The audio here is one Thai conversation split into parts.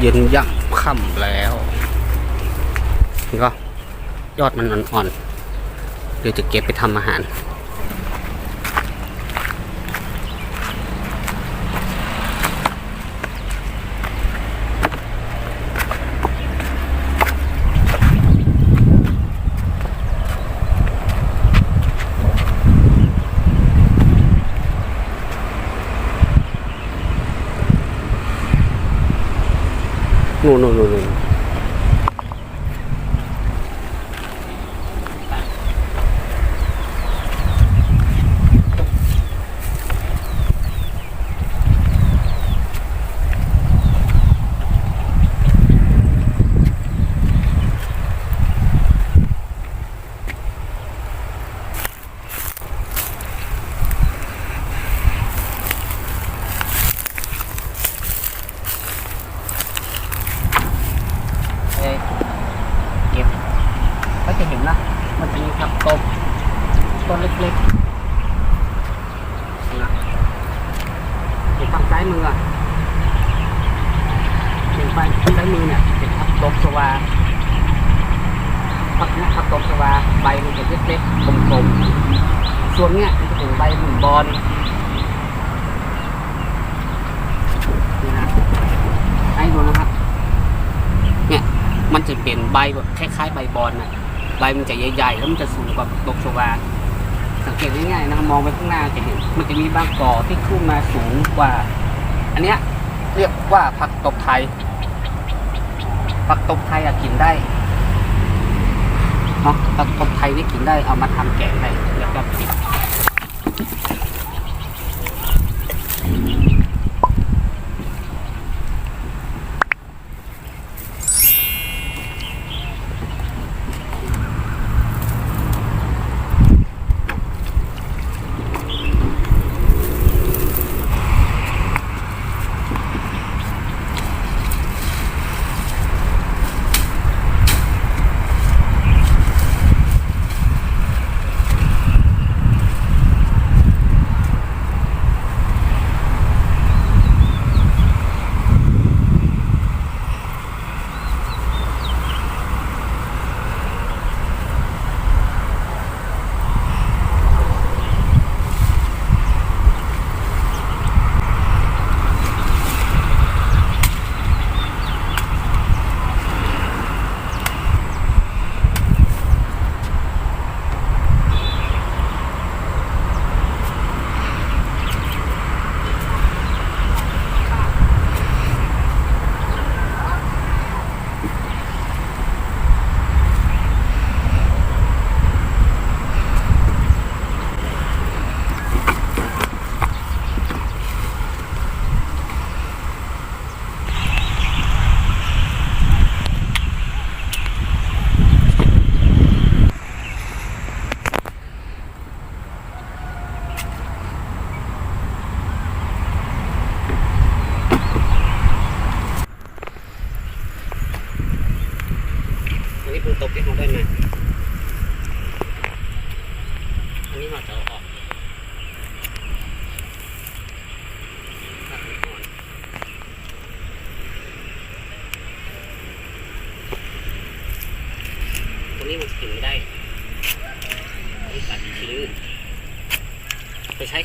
เย็นย่ำค่ำแล้วนี่ก็ยอดมันอ่อนๆเดี๋ยวจะเก็บไปทำอาหาร นู่นนู่นนู่นนู่นเอ้ยเก็บก็จะเห็นนะ มันจะมีผักตบต้นเล็กๆนะอยู่ฝั่งซ้ายมืออะอยู่ฝั่งซ้ายมือเนี่ยเป็นผักตบสวาผักเนี่ยผักตบสวาใบมันจะเล็กๆกลมๆส่วนเนี้ยมันจะเป็นใบหมุนบอลนี่นะให้ดูนะครับ เนี่ยมัน จะเป็นใบแบบคล้ายๆ ใบบอลนะใบมันจะใหญ่ๆ แล้วมันจะสูงกว่าตกสวาสังเกตง่ายๆนะครับมองไปข้างหน้าจะเห็นมันจะมีบางกอที่ขึ้นมาสูงกว่า อันเนี้ยเรียกว่าผักตบไทยผักตบไทยอะกินได้เนาะผักตบไทยนี่กินได้เอามาทำแกงได้แล้วก็ปิด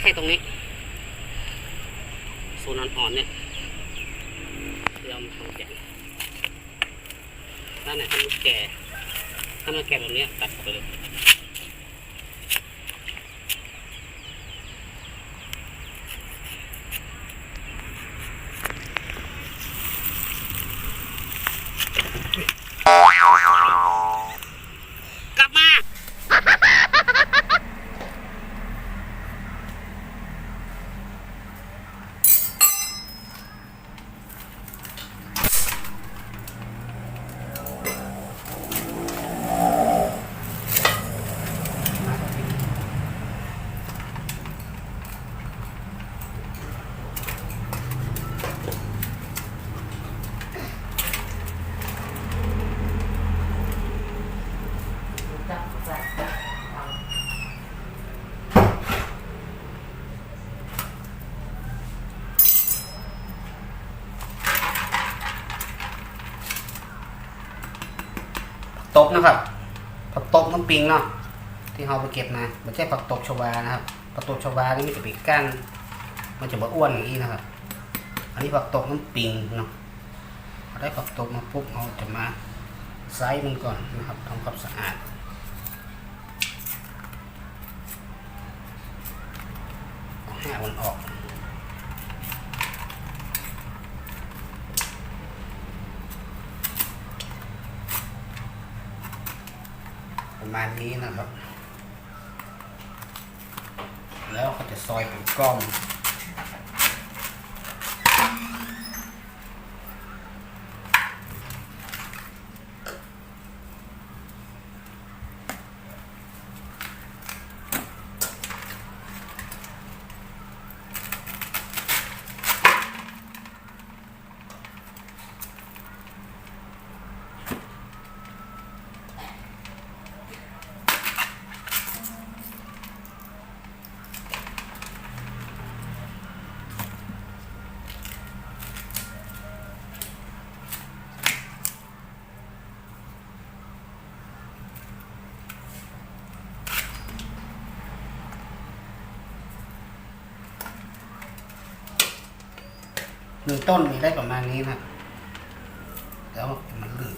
ช้แค่ตรงนี้โซนอ่อนๆเนี่ยที่เอมทำแกงด้านไหนทำแก่ถ้ามันแก่ตรงเนี้ยตัดออกไปเลย กลับมา น บนะครับผักตบน้ำปิงเนาะที่เราไปเก็บมาไม่ใช่ผักตบชวานะครับผักตบชวานี่มันจะเป็นก้านมันจะบ่อ้วนอย่างนี้นะครับ อันนี้ผักตบน้ำปิงเนาะเอาได้ผักตบมาปุ๊บเราจะมาไซส์มันก่อนนะครับทำความสะอาดเอาให้มันออก ประมาณนี้นะครับ แล้วก็จะซอยเป็นกล้อง หนึ่งต้นมีได้ประมาณนี้นะแล้วมันลื่น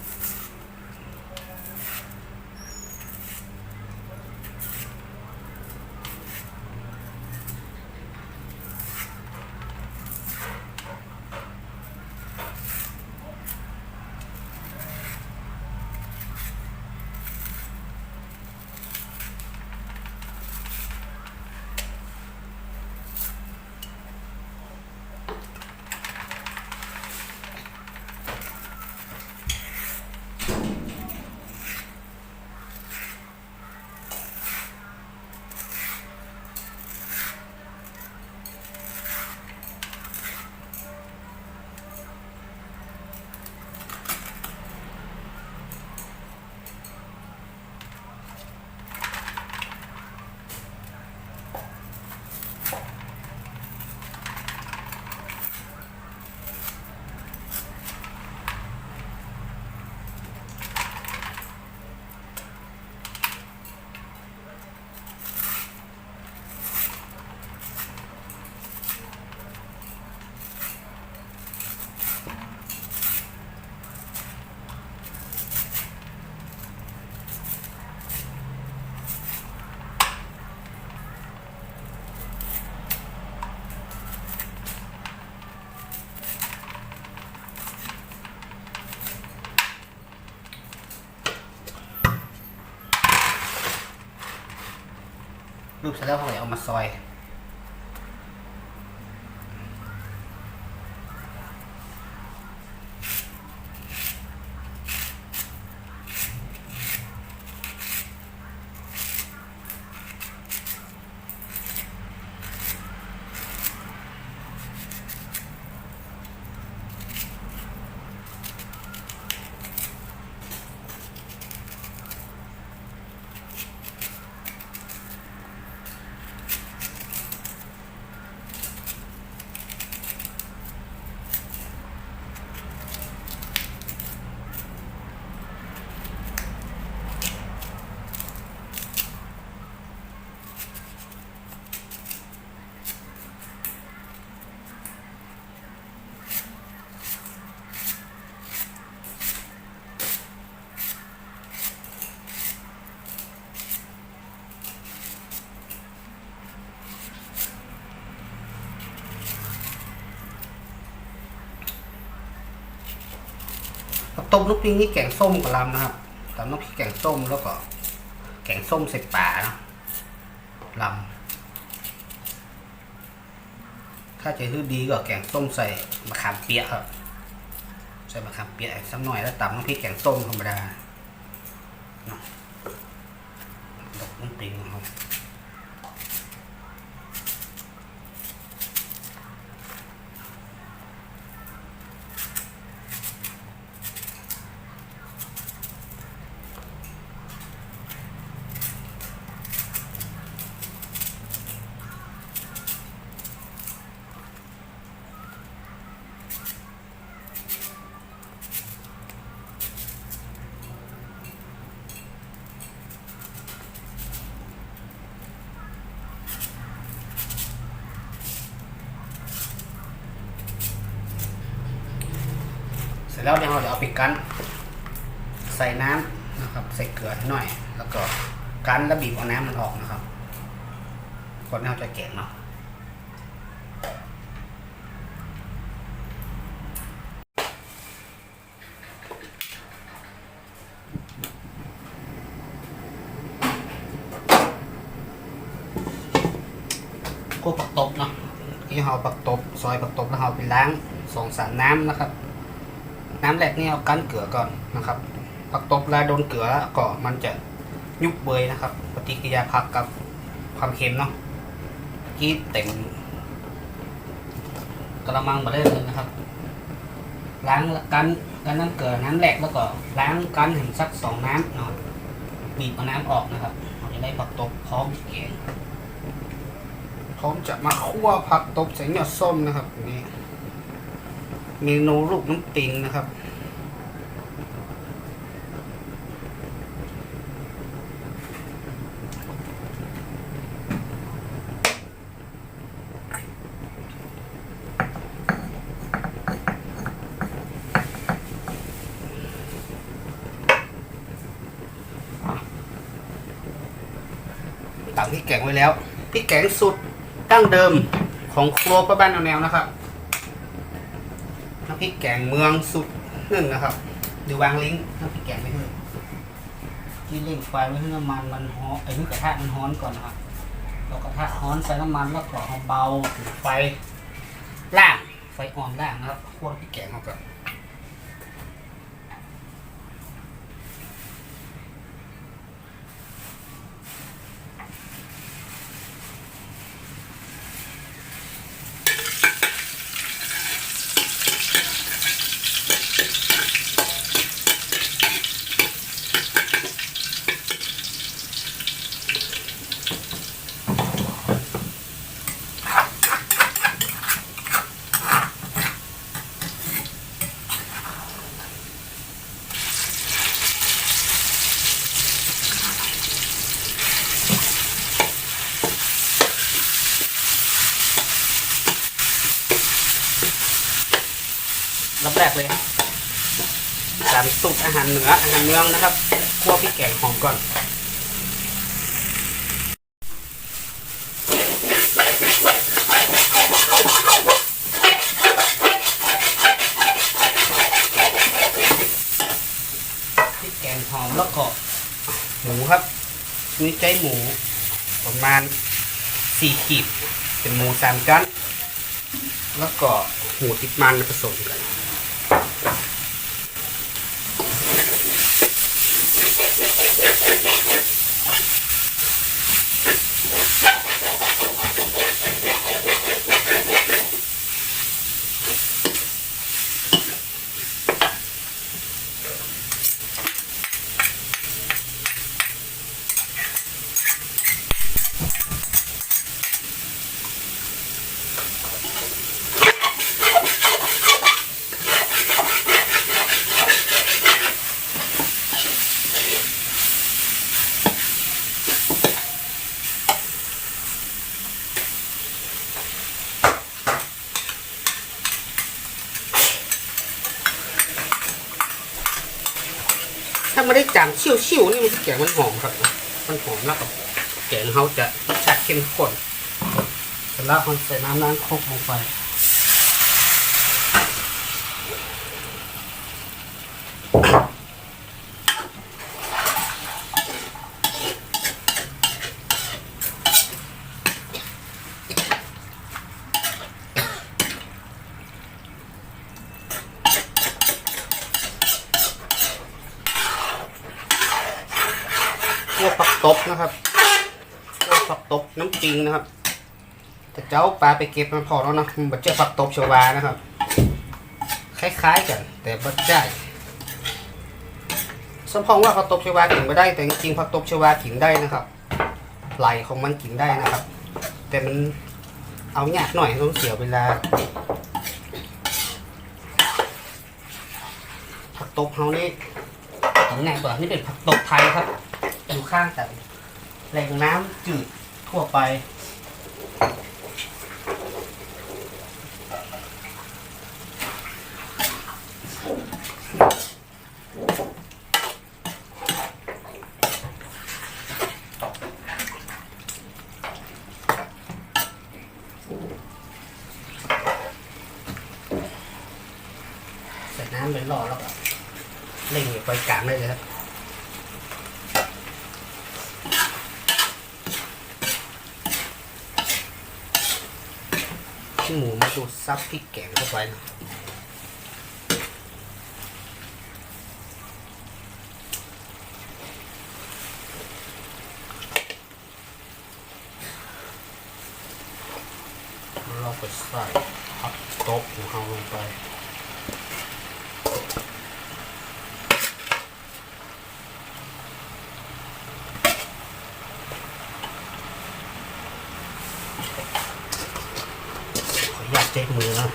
รูปเสร็จแล้วเขาเลยเอามาซอย ต้มลูกปิ้งนี่แกงส้มกับลำนะครับตำน้ำพริกแกงส้มแล้วก็ แกงส้มใส่ป่านะลำถ้าจะฮือดีก็แกงส้มใส่มะขามเปียกครับ ใส่มะขามเปียกอีกสักหน่อยแล้วตำน้ำพริกแกงส้มธรรมดา แล้วเดี๋ยวเราจะเอาไปกัน ใส่น้ำนะครับ ใส่เกลือหน่อย แล้วก็กันแล้วบีบเอาน้ำมันออกนะครับก่อนที่เราจะแกะเนาะก็ผักตบเนาะที่เราผักตบ ซอยผักตบแล้วเราไปล้างสองสามน้ำนะครับ น้ำแรกนี่เอากั้นเกลือก่อนนะครับผักตบแล้วโดนเกลือก็มันจะยุบเบยนะครับ ปฏิกิริยาผักกับความเค็มเนาะที่เต็มกระมังมาได้เลยนะครับ ล้างกันกันน้ำเกลือน้ำแรกแล้วก็ล้างกันถึงสักสองน้ำเนาะบีบเอาน้ำออกนะครับเราจะได้ผักตบพร้อมแกงพร้อมจะมาคั่วผักตบใส่หยอดส้มนะครับนี่เมนูลูกน้ำปิงนะครับ แกงไว้แล้วพริกแกงสุดดั้งเดิมของครัวป้าบ้านแนวนะครับน้ำพริกแกงเมืองสุดหนึ่งนะครับเดี๋ยววางลิงก์น้ำพริกแกงไว้ให้ที่เร่งไฟไว้ให้น้ำมันมันฮ้อนไอ้นี่กระทะมันฮ้อนก่อนนะครับเรากระทะฮ้อนใส่น้ำมันแล้วก็เอาเบาไฟล่างไฟอ่อนล่างนะครับคั่วพริกแกงเขาก่อน รับแรกเลยสามสูตรอา หารเหนืออาหารเมืองนะครับคั่วพริกแกงหอมก่อนพริกแกงหอมแล้วก็หมูครับนี่ใจหมูประมาณสี่ขีดเป็นหมูสามชั้นแล้วก็หูติดมันผสมกัน ไม่ได้จางเชี่ยวชี่ยวนี่มันแกงมันหอมครับ มันหอมแล้วก็แกงเขาจะรสชาติเข้มข้นเสร็จแล้วเขาใส่น้ำล้างครกลงไป พวกผักตบนะครับพวก ผักตบน้ำจริงนะครับแต่เจ้าปลาไปเก็บมันพอแล้วนะมันบ่เจอผักตบชวานะครับ คล้ายๆกัน แต่บ่ได้สมพองว่าผักตบชวากินไม่ได้ แต่จริงผักตบชวากินได้นะครับ ไหลของมันกินได้นะครับ แต่มันเอายากหน่อยต้องเสียเวลาผักตบเฮานี่กินง่ายกว่านี่เป็นผักตบไทยครับ อยู่ข้างแต่แหล่งน้ำจืด ทั่วไป ใส่น้ำเลยรอแล้วก็เร่งไปกลางได้เลยครับ หมูมาดูดซับพริกแกงเข้าไปนะเราไปใส่ผักตบของเราลงไป ขออนุญาตเช็ดมือนะ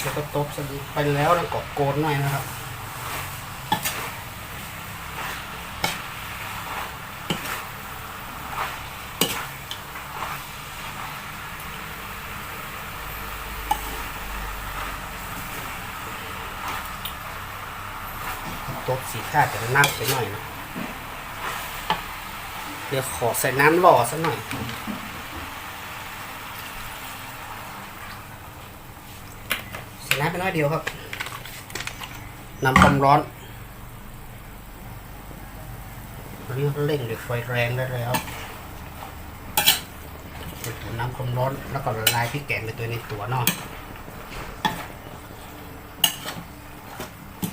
แล้วก็ตบสดี ไปแล้วแล้วก็โกนหน่อยนะครับตบสีข้าจะนักไปหน่อยนะเดี๋ยวขอใส่น้ำหล่อสักหน่อย ใส่น้ำไปน้อย เดียวครับน้ำความร้อนอันนี้เร่งด้วยไฟแรงได้แล้วน้ำความร้อนแล้วก็ละลายพริกแกงไปตัวในตัวนอก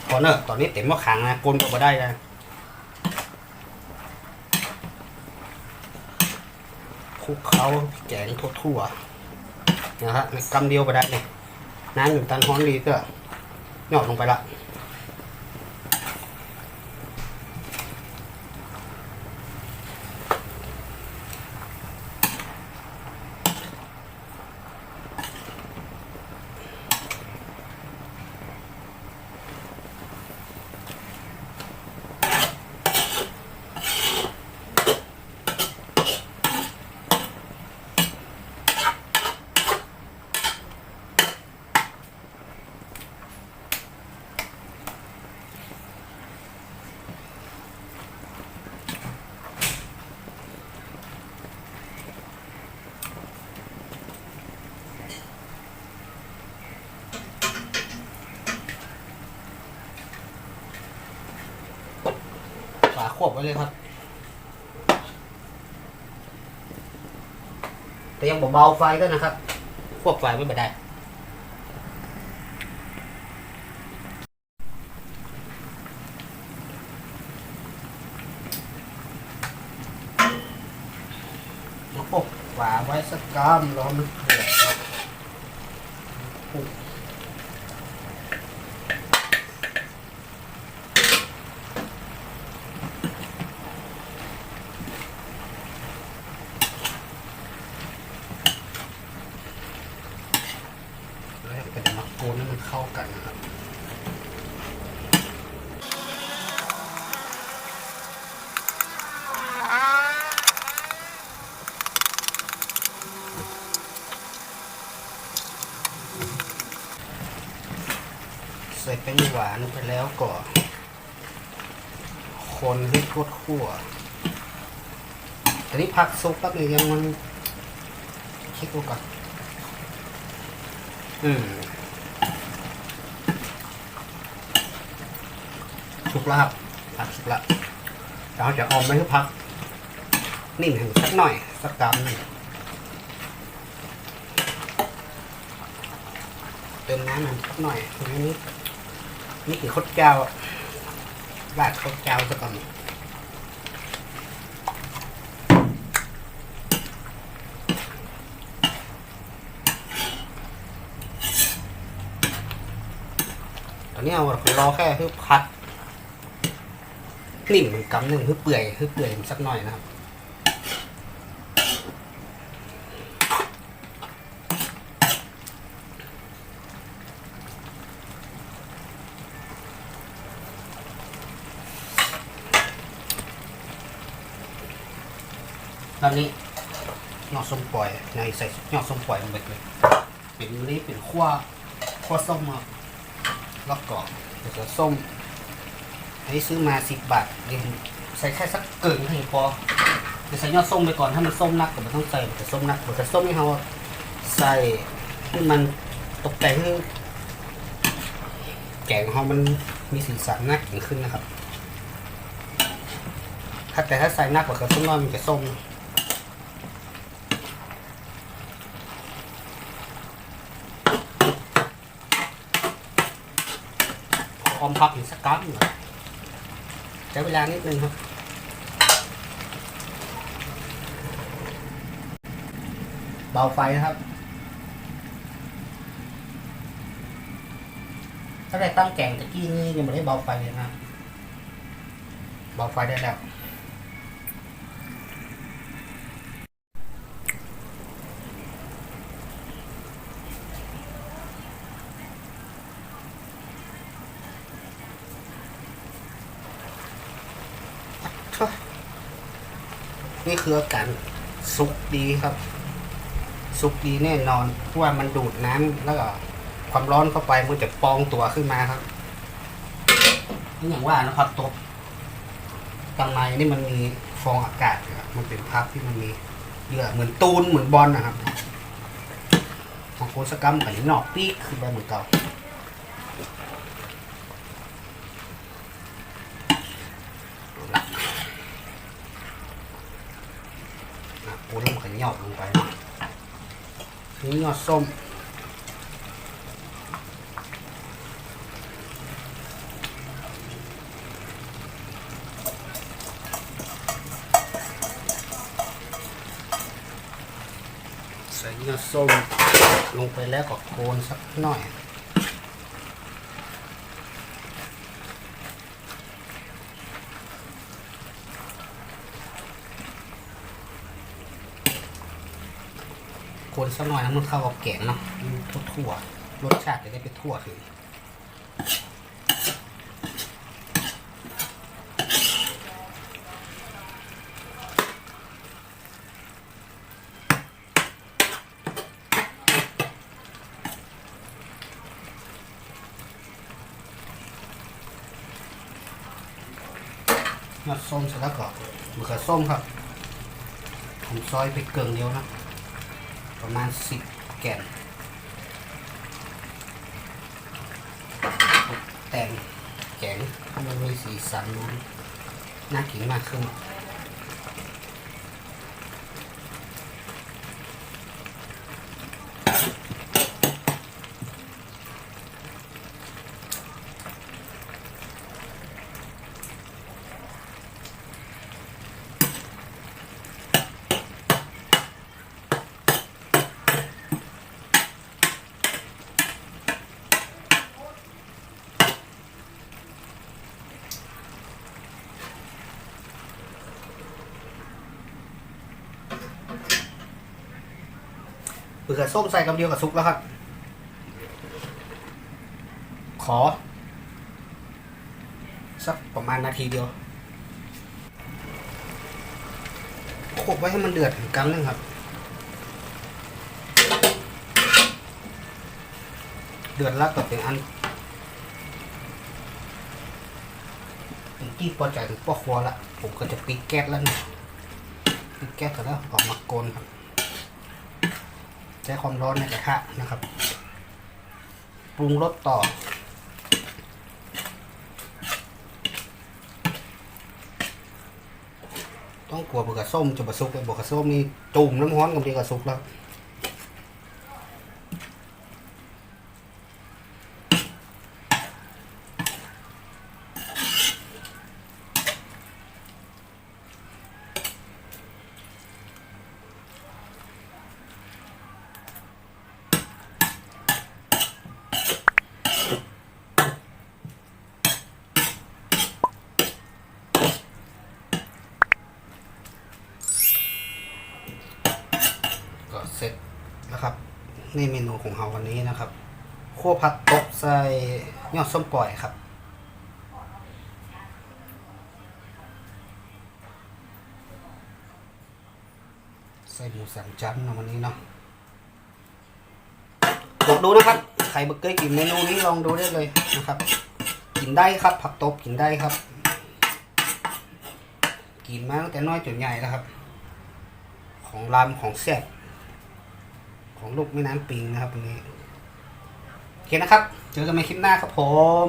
พอเนอะตอนนี้เต็มว่าขังนะกลนก็มาได้นะคลุกเคล้าพริกแกงทั่วๆนะฮะในกำเดียวไปได้เลย น้ำหนึ่งตันฮ้อนดีก็หยอดลงไปละ ควบไว้เลยครับ แต่ยังบเบาไฟก็นะครับ ควบไฟไม่ได้แล้วปกฝาไว้สักกรัมรอนเดือดครับปุ๊บแล้วให้เป็นมักโกนให้มันเข้ากันนะครับ ใส่แป้งหวานไปแล้วก็คนให้ทั่วทั่วแต่นี้ผักซุปแป๊บนึงยังมันคิดดูก่อนอืมสุกแล้วครับผักสุกแล้วเราจะออมไว้ให้พักนิ่มถึงสักหน่อย สักกรัมหนึ่งเติมน้ำมันสักหน่อยตร นี่คือข้าวเจ้าราดข้าวเจ้าซะก่อนตอนนี้เอารอแค่คือพัดนิ่มกำหนึ่งคือเปื่อยคือเปื่อยสักหน่อยนะครับ ตอนนี้ยอดส้มปล่อยในใส่ยอดส้มปล่อยลงไปเลยเป็นนี้เป็นขั้วขั้วส้มมาแล้วก็มะเขือส้มอันนี้ซื้อมาสิบบาทเดี๋ยวใส่แค่สักเกินให้พอเดี๋ยวใส่ยอดส้มไปก่อนถ้ามันส้มนักก็ไม่ต้องใส่มะเขือส้มนักมะเขือส้มนี่เราใส่ให้มันตกแต่งให้แกงเรามันมีสีสันน่ากินขึ้นนะครับ ถ้าแต่ถ้าใส่นักกว่าเขือส้มน้อยมันจะส้ม ออมพักอีกสักกั๊บหนึ่งใช้เวลานิดนึงครับเบาไฟนะครับ ถ้าได้ตั้งแกงตะกี้นี่ยังไม่ได้เบาไฟเลยนะ เบาไฟได้แล้ว นี่คือการสุกดีครับสุกดีแน่นอนเพราะว่ามันดูดน้ำแล้วก็ความร้อนเข้าไปมันจะปองตัวขึ้นมาครับนี่อย่างว่านะครับตัวกางในนี่มันมีฟองอากาศมันเป็นพับที่มันมีเยื่อเหมือนตูนเหมือนบอลนะครับของโคสกรรมกับนอกปีกขึ้นไปเหมือนเก่าละ นะโอ้เริ่มขยอบลงไปนะ นี้ยอดส้ม ใส่ยอดส้ม ลงไปแล้วก็โคนสักหน่อย คน สักหน่อยนะมันเข้ากับแกงเนาะทั่วทั่วรสชาติจะได้ไปทั่วถึงยอส้มเสร็จแล้วก็มะเขือส้มครับ ผมซอยไปเกิงเดียวนะ ประมาณสิบแก่นตกแต่งแกงมันมีสีสันมันน่ากินมากขึ้น เปลือส้มใส่กับเดียวกับซุปแล้วครับ ขอ สักประมาณนาทีเดียวโขกไว้ให้มันเดือดกันนึงครับ เดือดแล้วก็เป็นอันเป็นที่พอใจถึงป้อครัวละผมก็จะปิดแก๊สแล้วนะปิดแก๊สกันแล้วออกมาโกนครับ ใช้ความร้อนในกระทะนะครับ ปรุงรสต่อ ต้องกลัวเบือกบส้มจะบะซุกเลยเบือกบส้มนี่จุ่มน้ำร้อนกับเดียวกับซุกแล้ว ก็เสร็จแล้วครับในเมนูของเราวันนี้นะครับคั่วผักตบใส่ยอดส้มปล่อยครับ ใส่หมูสามชั้นนะวันนี้เนาะลองดูนะครับใครไม่เคยกินเมนูนี้ลองดูได้เลยนะครับ กินได้ครับ ผักตบกินได้ครับ กินมาตั้งแต่น้อยจนใหญ่แล้วครับ ของรามของแซ่บของลูกแม่น้ำปิงนะครับวันนี้โอเคนะครับ เจอกันใหม่คลิปหน้าครับผม